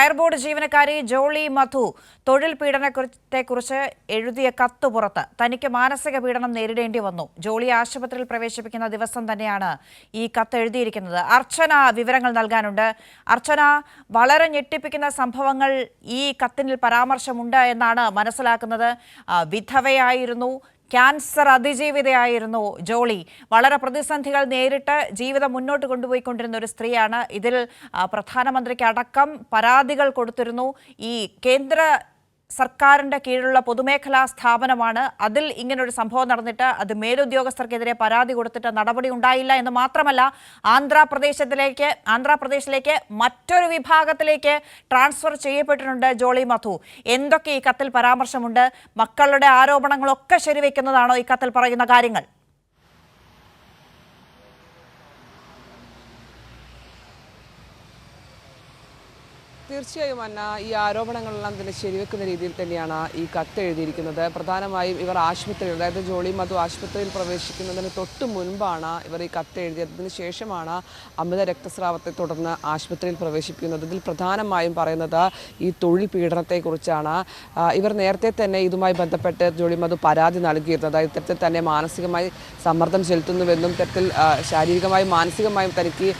Fire board ജീവനക്കാരി ജോളി മധു തൊഴിൽ പീഡനത്തെക്കുറിച്ച് എഴുതിയ കത്ത് പുറത്ത്. തനിക്ക് മാനസിക പീഡനം നേരിടേണ്ടി വന്നു. ജോളി ആശുപത്രിയിൽ പ്രവേശിപ്പിക്കുന്ന ദിവസം തന്നെയാണ് ഈ കത്ത് എഴുതിയിരിക്കുന്നത്. അർച്ചന വിവരങ്ങൾ നൽകാനുണ്ട്. അർച്ചന വളരെ ഞെട്ടിപ്പിക്കുന്ന സംഭവങ്ങൾ ഈ കത്തിനിൽ പരാമർശമുണ്ട് എന്നാണ് മനസ്സിലാക്കുന്നത്. വിധവയായിരുന്നു. ക്യാൻസർ അതിജീവിതയായിരുന്നു ജോളി. വളരെ പ്രതിസന്ധികൾ നേരിട്ട് ജീവിതം മുന്നോട്ട് കൊണ്ടുപോയിക്കൊണ്ടിരുന്ന ഒരു സ്ത്രീയാണ്. ഇതിൽ പ്രധാനമന്ത്രിക്ക് അടക്കം പരാതികൾ കൊടുത്തിരുന്നു. ഈ കേന്ദ്ര സർക്കാരിന്റെ കീഴിലുള്ള പൊതുമേഖലാ സ്ഥാപനമാണ്. അതിൽ ഇങ്ങനൊരു സംഭവം നടന്നിട്ട് അത് മേലുദ്യോഗസ്ഥർക്കെതിരെ പരാതി കൊടുത്തിട്ട് നടപടി ഉണ്ടായില്ല എന്ന് മാത്രമല്ല ആന്ധ്രാപ്രദേശത്തിലേക്ക് ആന്ധ്രാപ്രദേശിലേക്ക് മറ്റൊരു വിഭാഗത്തിലേക്ക് ട്രാൻസ്ഫർ ചെയ്യപ്പെട്ടിട്ടുണ്ട് ജോളി മധു. എന്തൊക്കെ ഈ കത്തിൽ പരാമർശമുണ്ട്? മക്കളുടെ ആരോപണങ്ങളൊക്കെ ശരിവെക്കുന്നതാണോ ഈ കത്തിൽ പറയുന്ന കാര്യങ്ങൾ? തീർച്ചയായും അന്ന ഈ ആരോപണങ്ങളെല്ലാം തന്നെ ശരിവെക്കുന്ന രീതിയിൽ തന്നെയാണ് ഈ കത്ത് എഴുതിയിരിക്കുന്നത്. പ്രധാനമായും ഇവർ ആശുപത്രിയിൽ അതായത് ജോളി മധു ആശുപത്രിയിൽ പ്രവേശിക്കുന്നതിന് തൊട്ട് മുൻപാണ് ഇവർ ഈ കത്ത് എഴുതിയത്. അതിന് ശേഷമാണ് അമിത രക്തസ്രാവത്തെ തുടർന്ന് ആശുപത്രിയിൽ പ്രവേശിപ്പിക്കുന്നത്. ഇതിൽ പ്രധാനമായും പറയുന്നത് ഈ തൊഴിൽ പീഡനത്തെക്കുറിച്ചാണ്. ഇവർ നേരത്തെ തന്നെ ഇതുമായി ബന്ധപ്പെട്ട് ജോളി മധു പരാതി നൽകിയിരുന്നു. അതായത് ഇത്തരത്തിൽ തന്നെ മാനസികമായി സമ്മർദ്ദം ചെലുത്തുന്നുവെന്നും ഇത്തരത്തിൽ ശാരീരികമായും മാനസികമായും തനിക്ക്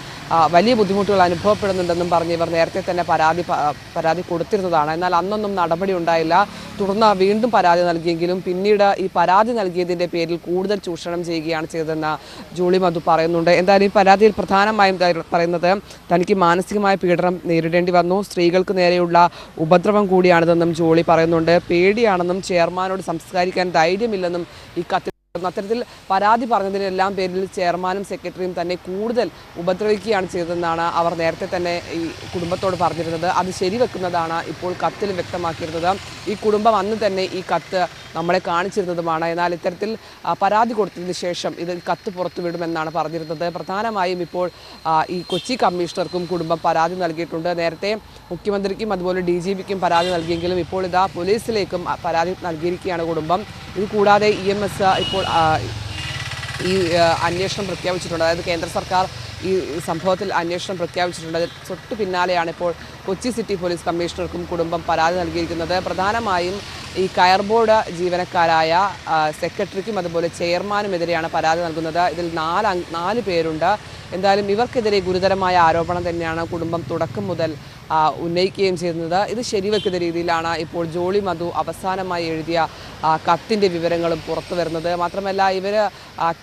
വലിയ ബുദ്ധിമുട്ടുകൾ അനുഭവപ്പെടുന്നുണ്ടെന്നും പറഞ്ഞ് ഇവർ നേരത്തെ തന്നെ പരാതി പ- പരാതി കൊടുത്തിരുന്നതാണ്. എന്നാൽ അന്നൊന്നും നടപടി ഉണ്ടായില്ല. തുടർന്ന് വീണ്ടും പരാതി നൽകിയെങ്കിലും പിന്നീട് ഈ പരാതി നൽകിയതിന്റെ പേരിൽ കൂടുതൽ ചൂഷണം ചെയ്യുകയാണ് ചെയ്തതെന്ന് ജൂളി മധു പറയുന്നുണ്ട്. എന്തായാലും ഈ പരാതിയിൽ പ്രധാനമായും പറയുന്നത് തനിക്ക് മാനസികമായ പീഡനം നേരിടേണ്ടി വന്നു. സ്ത്രീകൾക്ക് നേരെയുള്ള ഉപദ്രവം കൂടിയാണിതെന്നും ജോളി പറയുന്നുണ്ട്. പേടിയാണെന്നും ചെയർമാനോട് സംസ്കാരിക്കാൻ ധൈര്യമില്ലെന്നും ഈ കത്തിൽ അത്തരത്തിൽ പരാതി പറഞ്ഞതിനെല്ലാം പേരിൽ ചെയർമാനും സെക്രട്ടറിയും തന്നെ കൂടുതൽ ഉപദ്രവിക്കുകയാണ് ചെയ്തതെന്നാണ് അവർ നേരത്തെ തന്നെ ഈ കുടുംബത്തോട് പറഞ്ഞിരുന്നത്. അത് ശരിവെക്കുന്നതാണ് ഇപ്പോൾ കത്തിൽ വ്യക്തമാക്കിയിരുന്നത്. ഈ കുടുംബം അന്ന് തന്നെ ഈ കത്ത് നമ്മളെ കാണിച്ചിരുന്നതുമാണ്. എന്നാൽ ഇത്തരത്തിൽ പരാതി കൊടുത്തതിന് ശേഷം ഇത് കത്ത് പുറത്തുവിടുമെന്നാണ് പറഞ്ഞിരുന്നത്. പ്രധാനമായും ഇപ്പോൾ ഈ കൊച്ചി കമ്മീഷണർക്കും കുടുംബം പരാതി നൽകിയിട്ടുണ്ട്. നേരത്തെ മുഖ്യമന്ത്രിക്കും അതുപോലെ ഡി ജി പിക്കും പരാതി നൽകിയെങ്കിലും ഇപ്പോൾ ഇതാ പോലീസിലേക്കും പരാതി നൽകിയിരിക്കുകയാണ് കുടുംബം. ഇത് കൂടാതെ ഇ എം എസ് ഇപ്പോൾ ഈ അന്വേഷണം പ്രഖ്യാപിച്ചിട്ടുണ്ട്. അതായത് കേന്ദ്ര സർക്കാർ ഈ സംഭവത്തിൽ അന്വേഷണം പ്രഖ്യാപിച്ചിട്ടുണ്ട്. തൊട്ട് പിന്നാലെയാണ് ഇപ്പോൾ കൊച്ചി സിറ്റി പോലീസ് കമ്മീഷണർക്കും കുടുംബം പരാതി നൽകിയിരിക്കുന്നത്. പ്രധാനമായും ഈ കയർ ബോർഡ് ജീവനക്കാരായ സെക്രട്ടറിക്കും അതുപോലെ ചെയർമാനും ചെയർമാനുമെതിരെയാണ് പരാതി നൽകുന്നത്. ഇതിൽ നാല് നാല് പേരുണ്ട്. എന്തായാലും ഇവർക്കെതിരെ ഗുരുതരമായ ആരോപണം തന്നെയാണ് കുടുംബം തുടക്കം മുതൽ ഉന്നയിക്കുകയും ചെയ്യുന്നത് ഇത് ശരിവെക്കുന്ന രീതിയിലാണ് ഇപ്പോൾ ജോളി മധു അവസാനമായി എഴുതിയ കത്തിന്റെ വിവരങ്ങളും പുറത്തു വരുന്നത്. മാത്രമല്ല ഇവർ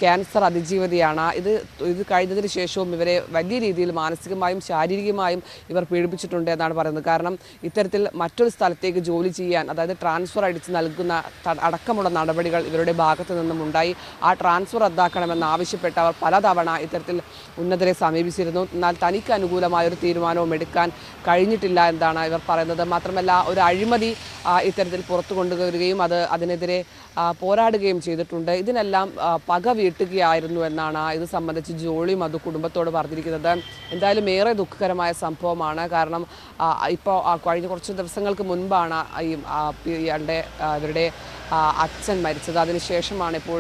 ക്യാൻസർ അതിജീവിതയാണ്. ഇത് ഇത് കഴിഞ്ഞതിന് ശേഷവും ഇവരെ വലിയ രീതിയിൽ മാനസികമായും ശാരീരികമായും ഇവർ പീഡിപ്പിച്ചിട്ടുണ്ട് എന്നാണ് പറയുന്നത്. കാരണം ഇത്തരത്തിൽ മറ്റൊരു സ്ഥലത്തേക്ക് ജോലി ചെയ്യാൻ അതായത് ട്രാൻസ്ഫർ അടിച്ച് നൽകുന്ന അടക്കമുള്ള നടപടികൾ ഇവരുടെ ഭാഗത്തു നിന്നും ഉണ്ടായി ആ ട്രാൻസ്ഫർ റദ്ദാക്കണമെന്ന് ആവശ്യപ്പെട്ട് അവർ പലതവണ ഇത്തരത്തിൽ ഉന്നതരെ സമീപിച്ചിരുന്നു. എന്നാൽ തനിക്ക് അനുകൂലമായ ഒരു തീരുമാനവും എടുക്കാൻ കഴിഞ്ഞിട്ടില്ല എന്നാണ് ഇവർ പറയുന്നത്. മാത്രമല്ല ഒരു അഴിമതി ഇത്തരത്തിൽ പുറത്തു കൊണ്ടുവരികയും അത് അതിനെതിരെ പോരാടുകയും ചെയ്തിട്ടുണ്ട്. ഇതിനെല്ലാം പക വീട്ടുകയായിരുന്നു എന്നാണ് ഇത് സംബന്ധിച്ച് ജോളിയും മധു കുടുംബത്തോട് പറഞ്ഞിരിക്കുന്നത്. എന്തായാലും ഏറെ ദുഃഖകരമായ സംഭവമാണ്. കാരണം ഇപ്പോൾ കഴിഞ്ഞ കുറച്ച് ദിവസങ്ങൾക്ക് മുൻപാണ് ഈ ഇയാളുടെ ഇവരുടെ അച്ഛൻ മരിച്ചത്. അതിനുശേഷമാണ് ഇപ്പോൾ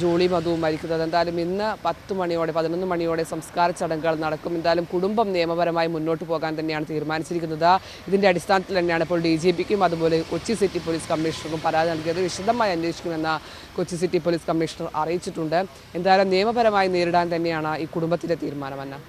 ജോളി മധു മരിക്കുന്നത്. എന്തായാലും ഇന്ന് പത്ത് മണിയോടെ പതിനൊന്ന് മണിയോടെ സംസ്കാര ചടങ്ങുകൾ നടക്കും. എന്തായാലും കുടുംബം നിയമപരമായി മുന്നോട്ട് പോകാൻ തന്നെയാണ് തീരുമാനിച്ചിരിക്കുന്നത്. ഇതിന്റെ അടിസ്ഥാനത്തിൽ തന്നെയാണ് ഇപ്പോൾ ഡി അതുപോലെ കൊച്ചി സിറ്റി പോലീസ് കമ്മീഷണർക്കും പരാതി നൽകിയത്. വിശദമായി അന്വേഷിക്കുമെന്ന് കൊച്ചി സിറ്റി പോലീസ് കമ്മീഷണർ അറിയിച്ചിട്ടുണ്ട്. എന്തായാലും നിയമപരമായി നേരിടാൻ തന്നെയാണ് ഈ കുടുംബത്തിന്റെ തീരുമാനമെന്ന്